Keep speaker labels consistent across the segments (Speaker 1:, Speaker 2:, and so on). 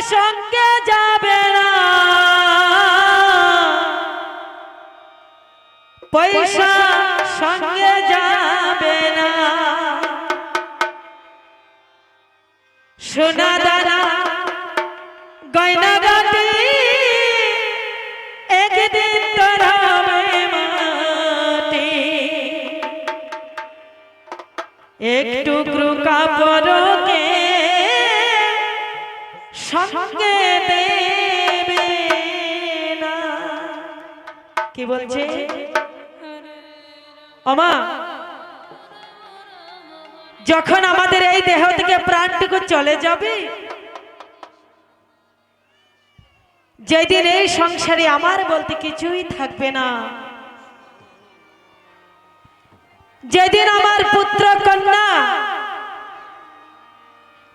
Speaker 1: সঙ্গে যাবে না। পয়সা সঙ্গে যাবে না। সোনা দানা গয়না গাটি একদিন তোর মাটি। একটু কাপড়কে কি বলছে? অমা, যখন আমাদের এই দেহ থেকে প্রাণটুকু চলে যাবে, যেদিন এই সংসারে আমার বলতে কিছুই থাকবে না। যেদিন আমার পুত্র কন্যা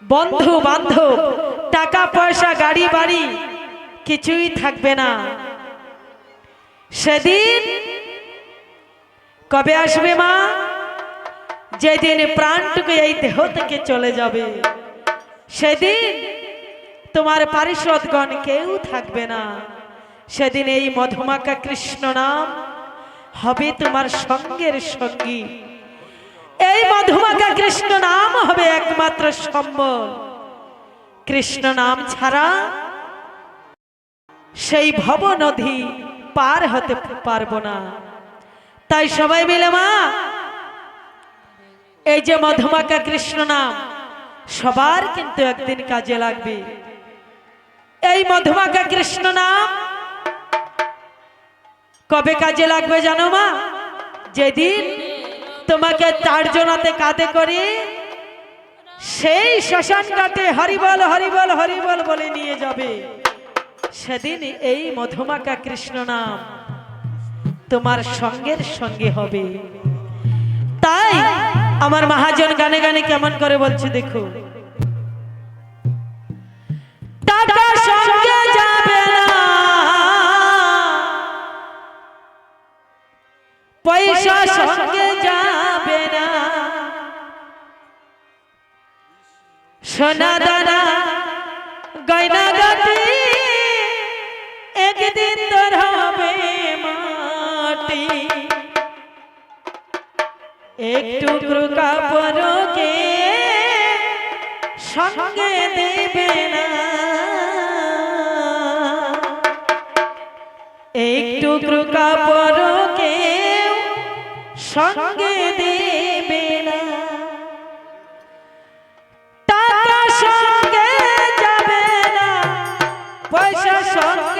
Speaker 1: বন্ধু বান্ধব টাকা, পয়সা, গাড়ি, বাড়ি কিছুই থাকবে না। সেদিন কবে আসবে মা? যেদিন প্রাণটুকু এই দেহ থেকে চলে যাবে। সেদিন তোমার পারিষদগণ কেউ থাকবে না। সেদিন এই মধুমাকা কৃষ্ণ নাম হবে তোমার সঙ্গের সঙ্গী। এই মধুমাকা কৃষ্ণ নাম হবে একমাত্র সম্বল। কৃষ্ণ নাম ছাড়া সেই ভব নদী পার হতে পারব না। তাই সবাই মিলে মা, এই যে মধুমাকা কৃষ্ণ নাম, সবার কিন্তু একদিন কাজে লাগবে। এই মধুমাকা কৃষ্ণ নাম কবে কাজে লাগবে জানো মা? যেদিন তোমাকে চারজনাতে কাঁধে করে সেই শ্মশান ঘাটে হরিবল হরিবল হরিবল বলে নিয়ে যাবে। সেদিন এই মধুমাকা কৃষ্ণ নাম তোমার সঙ্গের সঙ্গে হবে। তাই আমার মহাজন গানে গানে কেমন করে বলছে দেখো। সোনা দানা, গয়না গাটি একদিন তোর হবে মাটি। একটু কাপড়কে সঙ্গে দেবে না। একটু কাপড়কে সঙ্গে পয়সা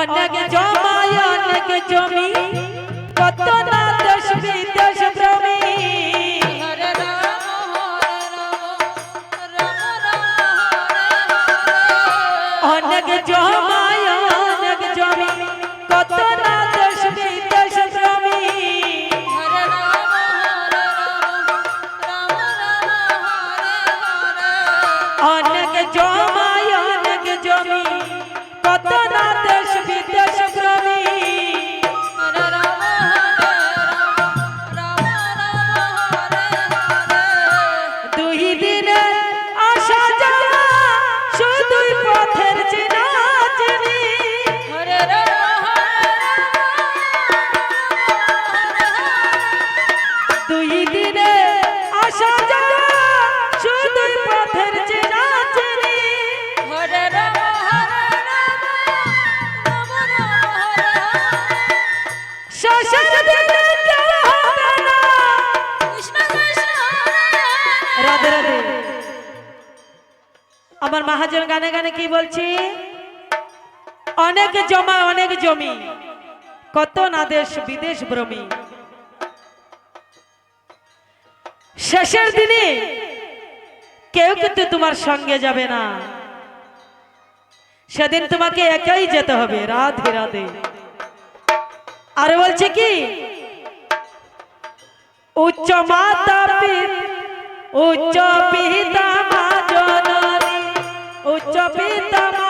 Speaker 1: অনেক জমায় অনেক জমি? কত না দেশ বিদেশ ভ্রমি? অনেক জমায় অনেক জমি? কত না দেশ বিদেশ ভ্রমি? অনেক জমায় অনেক জমি? আমার মহাজন গানে গানে কি বলছি? অনেক জমা, অনেক জমি। কত না দেশ, বিদেশ ভ্রমি। শেষের দিনে কেউ কিন্তু তোমার সঙ্গে যাবে না। সেদিন তোমাকে একাই যেতে হবে। রাধে রাধে।
Speaker 2: अरे बोल की
Speaker 1: उच्च माता पिता उच्च पिता उच्च पिता